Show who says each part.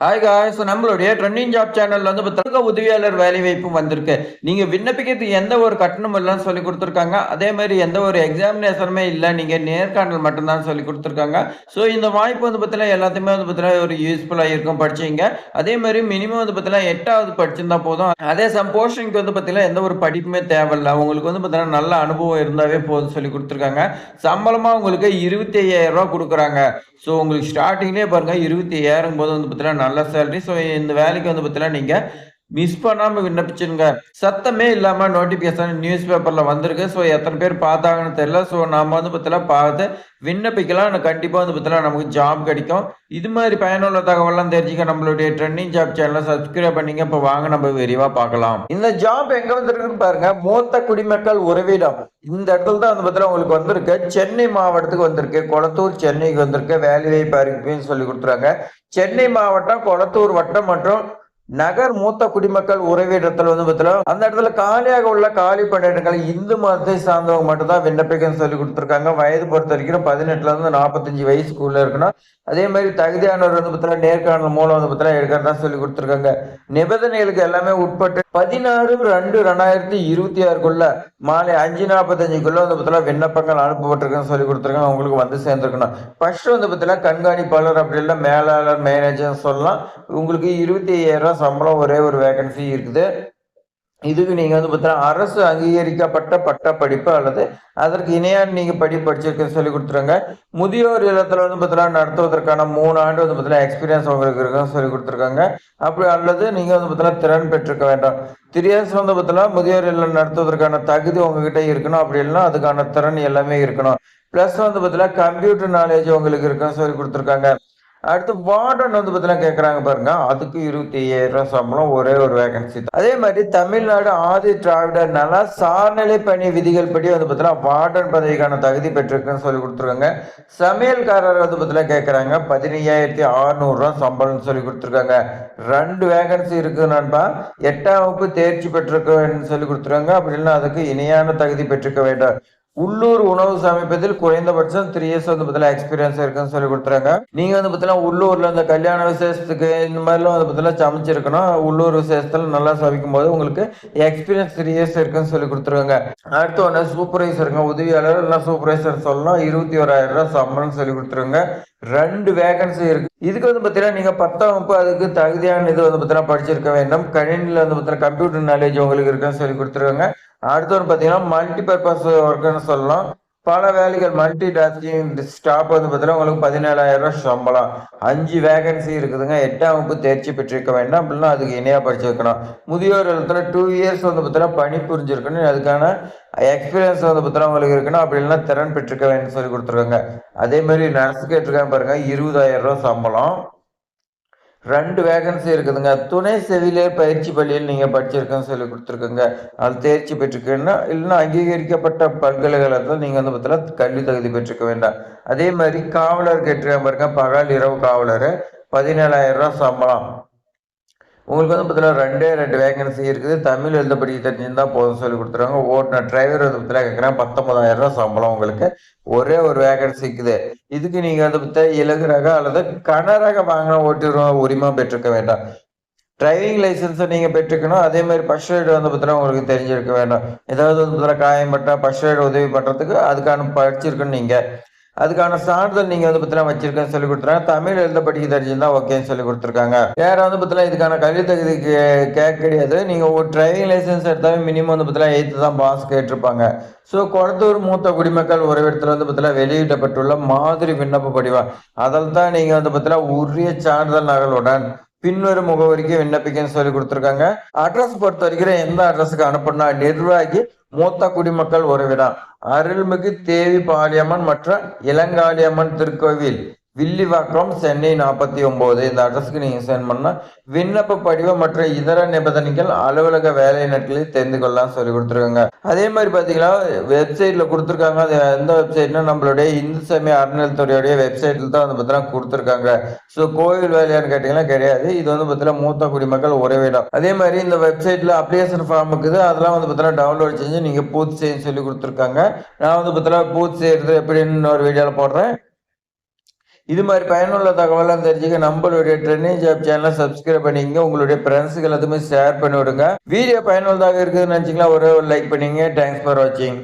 Speaker 1: Hi guys நம்மளுடைய trending job சேனல்ல வந்து பார்த்தா உதவியாளர் வேலை வாய்ப்பு வந்திருக்கு. நீங்க விண்ணப்பிக்கிறதுக்கு எந்த ஒரு கட்டணம் இல்லைன்னு சொல்லி கொடுத்துருக்காங்க? அதே மாதிரி எந்த ஒரு எக்ஸாமினேஷனுமே இல்லை. நீங்க நேர்காணல் மட்டும்தான் சொல்லி கொடுத்துருக்காங்க. ஸோ இந்த வாய்ப்பு வந்து பார்த்தீங்கன்னா எல்லாத்தையுமே வந்து பார்த்தீங்கன்னா ஒரு யூஸ்ஃபுல்லாக இருக்கும் படிச்சீங்க. அதே மாதிரி மினிமம் வந்து பார்த்தீங்கன்னா எட்டாவது படிச்சிருந்தா போதும். அதே சம் போர்ஷனுக்கு வந்து பார்த்தீங்கன்னா எந்த ஒரு படிப்புமே தேவையில்லை. உங்களுக்கு வந்து பார்த்தீங்கன்னா நல்ல அனுபவம் இருந்தாவே போதும் சொல்லி கொடுத்துருக்காங்க. சம்பளமா உங்களுக்கு இருபத்தி ஐயாயிரம் ரூபா கொடுக்குறாங்க. ஸோ உங்களுக்கு ஸ்டார்டிங்லேயே பாருங்கள் இருபத்தி ஐயாயிரம் போது வந்து பார்த்தீங்கன்னா நல்ல சேலரி ஸோ இந்த வேலைக்கு வந்து பார்த்தீங்கன்னா நீங்கள் மிஸ் பண்ணாமல் விண்ணப்பிச்சுங்க சத்தமே இல்லாமல் நோட்டிஃபிகேஷன் நியூஸ் பேப்பரில் வந்திருக்கு. ஸோ எத்தனை பேர் பார்த்தாங்கன்னு தெரியல. ஸோ நம்ம வந்து பார்த்தீங்கன்னா பார்த்து விண்ணப்பிக்கலாம். எனக்கு கண்டிப்பாக வந்து பார்த்தீங்கன்னா நமக்கு ஜாப் கிடைக்கும். இது மாதிரி பயனுள்ள தகவலாம் தெரிஞ்சுக்க நம்மளுடைய ட்ரெண்டிங் ஜாப் சேனலை சப்ஸ்கிரைப் பண்ணிங்க. இப்போ வாங்க நம்ம விரிவாக பார்க்கலாம். இந்த ஜாப் எங்கே வந்திருக்குன்னு பாருங்க. மூத்த குடிமக்கள் உறவிடம். இந்த இடத்துல தான் வந்து பார்த்தீங்கன்னா உங்களுக்கு வந்திருக்கு. சென்னை மாவட்டத்துக்கு வந்திருக்கு. கொளத்தூர் சென்னைக்கு வந்திருக்கு. வேலை வாய்ப்பு அறிவிப்புன்னு சொல்லி கொடுத்துருக்காங்க. சென்னை மாவட்டம் கொளத்தூர் வட்டம் மற்றும் நகர் மூத்த குடிமக்கள் உறவிடத்தில் வந்து பார்த்தீங்கன்னா அந்த இடத்துல காலியாக உள்ள காலி பணியிடங்கள் இந்து மதத்தை சார்ந்தவங்க மட்டும் தான் விண்ணப்பிக்கன்னு சொல்லி கொடுத்துருக்காங்க. வயது பொறுத்த வரைக்கும் பதினெட்டுல இருந்து நாற்பத்தஞ்சு வயசுக்குள்ள இருக்கணும் அதே மாதிரி தகுதியானவர் வந்து பார்த்தா நேர்காணல் மூலம் வந்து பார்த்தா எடுக்கிறதா சொல்லி கொடுத்துருக்காங்க. நிபந்தனைகளுக்கு எல்லாமே உட்பட்டு பதினாறு ரெண்டு ரெண்டாயிரத்தி இருபத்தி ஆறுக்குள்ள மாலை அஞ்சு நாற்பத்தஞ்சுக்குள்ள வந்து பார்த்தா விண்ணப்பங்கள் அனுப்பப்பட்டிருக்குன்னு சொல்லி கொடுத்துருக்காங்க. உங்களுக்கு வந்து சேர்ந்துருக்கணும். ஃபர்ஸ்ட் வந்து பார்த்தா கண்காணிப்பாளர் அப்படி இல்லை மேலாளர் மேனேஜர் சொல்லலாம். உங்களுக்கு இருபத்தி ஐயாயிரம் சம்பளம் ஒரே ஒரு வேகன்சி இருக்குது. இதுக்கு நீங்க வந்து பார்த்தீங்கன்னா அரசு அங்கீகரிக்கப்பட்ட பட்ட படிப்பு அல்லது அதற்கு இணையான நீங்க படிப்பு படிச்சிருக்க சொல்லி கொடுத்துருங்க. முதியோர் இல்லத்துல வந்து பார்த்தீங்கன்னா நடத்துவதற்கான மூணு ஆண்டு வந்து பார்த்தீங்கன்னா எக்ஸ்பீரியன்ஸ் உங்களுக்கு இருக்குன்னு சொல்லி கொடுத்துருக்காங்க. அப்படி அல்லது நீங்க வந்து பார்த்தீங்கன்னா திறன் பெற்றிருக்க வேண்டாம். த்ரீ இயர்ஸ் வந்து பார்த்தீங்கன்னா முதியோர் இல்லம் நடத்துவதற்கான தகுதி உங்ககிட்ட இருக்கணும். அப்படி இல்லைன்னா அதுக்கான திறன் எல்லாமே இருக்கணும். ப்ளஸ் வந்து பார்த்தீங்கன்னா கம்ப்யூட்டர் நாலேஜ் உங்களுக்கு இருக்குன்னு சொல்லி கொடுத்துருக்காங்க. அடுத்து வார்டன் வந்து பார்த்தீங்கன்னா கேட்குறாங்க பாருங்க. அதுக்கு இருபத்தி ஐயாயிரம் சம்பளம் ஒரே ஒரு வேகன்சி அதே மாதிரி தமிழ்நாடு ஆதி திராவிடர் நல சார்நிலை பணி விதிகள் படி வந்து பார்த்தீங்கன்னா வார்டன் பதவிக்கான தகுதி பெற்றிருக்குன்னு சொல்லி கொடுத்துருக்காங்க. சமையல்காரர் வந்து பார்த்தீங்கன்னா கேட்குறாங்க பதினையாயிரத்தி அறுநூறுவா சம்பளம்னு சொல்லி கொடுத்துருக்காங்க. ரெண்டு வேகன்சி இருக்குது நண்பா. எட்டாம் வகுப்பு தேர்ச்சி பெற்றிருக்கன்னு சொல்லி கொடுத்துருக்காங்க. அப்படி இல்லைன்னா அதுக்கு இணையான தகுதி பெற்றிருக்க வேண்டாம். உள்ளூர் உணவு சமைப்பதில் குறைந்தபட்சம் த்ரீ இயர்ஸ் வந்து பார்த்தீங்கன்னா எக்ஸ்பீரியன்ஸ் இருக்குன்னு சொல்லி கொடுத்துறாங்க. நீங்க வந்து பார்த்தீங்கன்னா உள்ளூர்ல இந்த கல்யாண விசேஷத்துக்கு இந்த மாதிரிலாம் வந்து பார்த்தீங்கன்னா சமைச்சிருக்கணும். உள்ளூர் விசேஷத்துல நல்லா சமைக்கும் போது உங்களுக்கு எக்ஸ்பீரியன்ஸ் த்ரீ இயர்ஸ் இருக்குன்னு சொல்லி கொடுத்துருவாங்க அடுத்து ஒன்று சூப்பர்வைசருங்க உதவியாளர் இல்லை சூப்பர்வைசர் சொல்லலாம். இருபத்தி ஓராயிரம் ரூபாய் சம்பளம் சொல்லி கொடுத்துருங்க ரெண்டு வேகன்சி இருக்கு. இதுக்கு வந்து பார்த்தீங்கன்னா நீங்க பத்தாம் வகுப்பு அதுக்கு தகுதியான இது வந்து பார்த்தீங்கன்னா படிச்சிருக்க வேண்டும். கணினியில் வந்து பார்த்தீங்கன்னா கம்ப்யூட்டர் நாலேஜ் உங்களுக்கு இருக்குன்னு சொல்லி கொடுத்துருக்காங்க. அடுத்து வந்து பார்த்தீங்கன்னா மல்டி பர்பஸ் ஒர்க்குன்னு சொல்லலாம். பல வேலைகள் மல்டி டாஸ்கிங் ஸ்டாப் வந்து பார்த்தீங்கன்னா உங்களுக்கு பதினேழாயிரம் ரூபா சம்பளம். அஞ்சு வேகன்சி இருக்குதுங்க. எட்டாம் வகுப்பு தேர்ச்சி பெற்றிருக்க வேண்டாம். அப்படின்னா அதுக்கு இணையாக படிச்சிருக்கணும் முதியோர் இடத்துல டூ இயர்ஸ் வந்து பார்த்தீங்கன்னா பணி புரிஞ்சிருக்கணும். அதுக்கான எக்ஸ்பீரியன்ஸ் வந்து பார்த்தீங்கன்னா உங்களுக்கு இருக்கணும். அப்படி இல்லைன்னா திறன் பெற்றிருக்க வேண்டும் சொல்லி கொடுத்துருக்காங்க. அதே மாதிரி நர்ஸ் கேட்டிருக்காங்க பாருங்க. இருபதாயிரம் ரூபா சம்பளம். ரெண்டு வேகன்சி இருக்குதுங்க. துணை செவிலியர் பயிற்சி பள்ளியில் நீங்கள் படிச்சிருக்கேன்னு சொல்லி கொடுத்துருக்கோங்க. அது தேர்ச்சி பெற்றிருக்கேன்னா இல்லைன்னா அங்கீகரிக்கப்பட்ட பல்கலைக்கழகத்தில் நீங்கள் வந்து பார்த்தீங்கன்னா கல்வி தகுதி பெற்றிருக்க வேண்டாம். அதே மாதிரி காவலர் கேட்டிருக்காங்க பாருங்க பகல் இரவு காவலர் பதினேழாயிரம் ரூபா சம்பளம். உங்களுக்கு வந்து பார்த்தீங்கன்னா ரெண்டே ரெண்டு வேகன்சி இருக்குது. தமிழ் எழுத படிக்க தெரிஞ்சிருந்தால் போதும் சொல்லி கொடுத்துருவாங்க. ஓட்டுநர் டிரைவர் வந்து பார்த்தீங்கன்னா கேட்குறேன் பத்தொன்பதாயிரம் ரூபா சம்பளம் உங்களுக்கு. ஒரே ஒரு வேகன்சி இருக்குது. இதுக்கு நீங்கள் வந்து பார்த்தா இலகு ரக அல்லது கனரக வாங்கின ஓட்டுநர் உரிமை பெற்றிருக்க வேண்டாம். டிரைவிங் லைசன்ஸை நீங்கள் பெற்றுக்கணும். அதே மாதிரி ஃபர்ஸ்ட் எய்டு வந்து பார்த்தீங்கன்னா உங்களுக்கு தெரிஞ்சிருக்க வேண்டாம். ஏதாவது வந்து பார்த்தீங்கன்னா காயம்பட்டா ஃபர்ஸ்ட் எய்டு உதவி பண்ணுறதுக்கு அதுக்கான படிச்சிருக்கணும் நீங்கள் அதுக்கான சான்றிதழ் நீங்க வந்து பத்தினா வச்சிருக்கேன்னு சொல்லி கொடுத்துருக்காங்க. தமிழ் எழுத படிக்க தெரிஞ்சிருந்தா ஓகேன்னு சொல்லி கொடுத்துருக்காங்க. வேற வந்து பத்தினா இதுக்கான கல்வி தகுதி கேட்க கிடையாது. நீங்க ஒரு டிரைவிங் லைசன்ஸ் எடுத்தாவே மினிமம் வந்து பத்திலாம் எயித்து தான் பாஸ் கேட்டிருப்பாங்க. ஸோ கொளத்தூர் மூத்த குடிமக்கள் உறவிடத்தில் வந்து பத்தினா வெளியிடப்பட்டுள்ள மாதிரி விண்ணப்ப படிவம் அதில் தான் நீங்க வந்து பத்தினா உரிய சான்றிதழ் நகலுடன் பின்வரும் முகவரிக்கு விண்ணப்பிக்கன்னு சொல்லி கொடுத்துருக்காங்க. அட்ரஸ் பொறுத்த வரைக்கும் எந்த அட்ரஸுக்கு அனுப்புனா நிர்வாகி மூத்த குடிமக்கள் உறவிடம் அருள்மிகு தேவி பாலியம்மன் மற்றும் இளங்காளியம்மன் திருக்கோவில். வில்லிவாக்கம் சென்னை நாற்பத்தி ஒன்பது இந்த அட்ரஸ்க்கு நீங்கள் சென்ட் பண்ணால் விண்ணப்ப படிவம் மற்றும் இதர நிபந்தனைகள் அலுவலக வேலை நாட்களில் தெரிந்து கொள்ளலாம் சொல்லி கொடுத்துருக்காங்க. அதே மாதிரி பார்த்தீங்கன்னா வெப்சைட்டில் கொடுத்துருக்காங்க. அது எந்த வெப்சைட்னா நம்மளுடைய இந்து சமய அறநிலைத்துறையுடைய வெப்சைட்டில் தான் வந்து பார்த்தீங்கன்னா கொடுத்துருக்காங்க. ஸோ கோவில் வேலையான்னு கேட்டிங்கன்னா கிடையாது. இது வந்து பார்த்தீங்கன்னா மூத்த குடிமக்கள் உறவிடம் அதே மாதிரி இந்த வெப்சைட்டில் அப்ளிகேஷன் ஃபார்ம் இருக்குது. அதெல்லாம் வந்து பார்த்தீங்கன்னா டவுன்லோட் செஞ்சு நீங்கள் பூர்த்தி செய்ய சொல்லி கொடுத்துருக்காங்க. நான் வந்து பார்த்தீங்கன்னா பூர்த்தி செய்யறது எப்படின்னு ஒரு வீடியோவில் போடுறேன். இது மாதிரி பயனுள்ள தகவலாம் தெரிஞ்சுக்க நம்மளுடைய ட்ரெண்டிங் ஜாப் சேனலை சப்ஸ்கிரைப் பண்ணிங்க உங்களுடைய ஃப்ரெண்ட்ஸுக்கு எல்லாத்துமே ஷேர் பண்ணி விடுங்க. வீடியோ பயனுள்ளதாக இருக்குதுன்னு நினச்சிங்களா ஒரே ஒரு லைக் பண்ணிங்க தேங்க்ஸ் ஃபார் வாட்சிங்